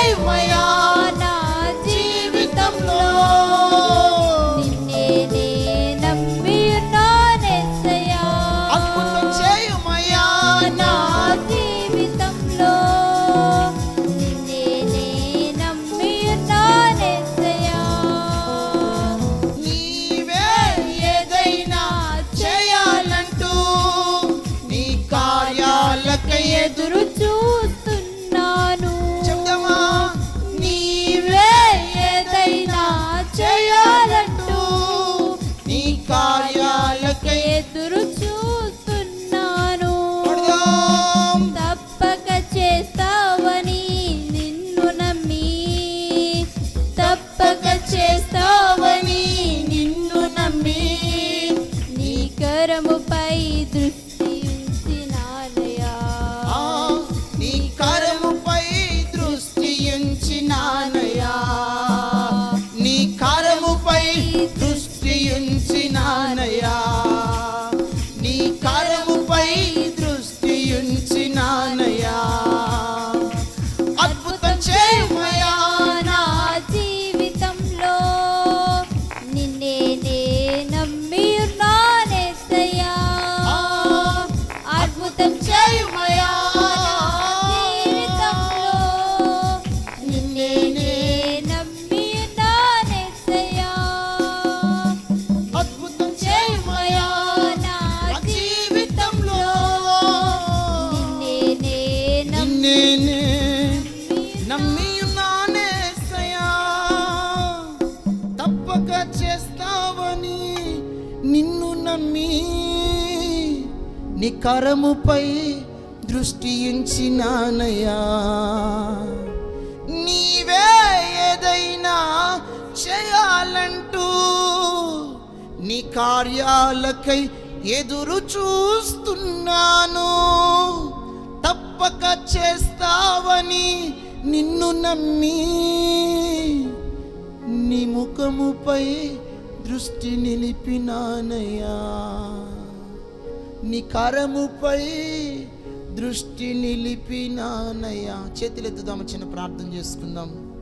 Ei, maior! స్వరముపై దృష్టి ఉన్నావని నిన్ను నమ్మి నీ కరముపై దృష్టి ఉంచినానయ్యా. నీవే ఏదైనా చేయాలంటూ నీ కార్యాలకై ఎదురు చూస్తున్నాను. తప్పక చేస్తావని నిన్ను నమ్మి నీ ముఖముపై దృష్టి నిలిపినానయ్యా. నీ కరముపై దృష్టి నిలిపినానయ్యా. చేతులెత్తుదాము చిన్న ప్రార్థన చేసుకుందాం.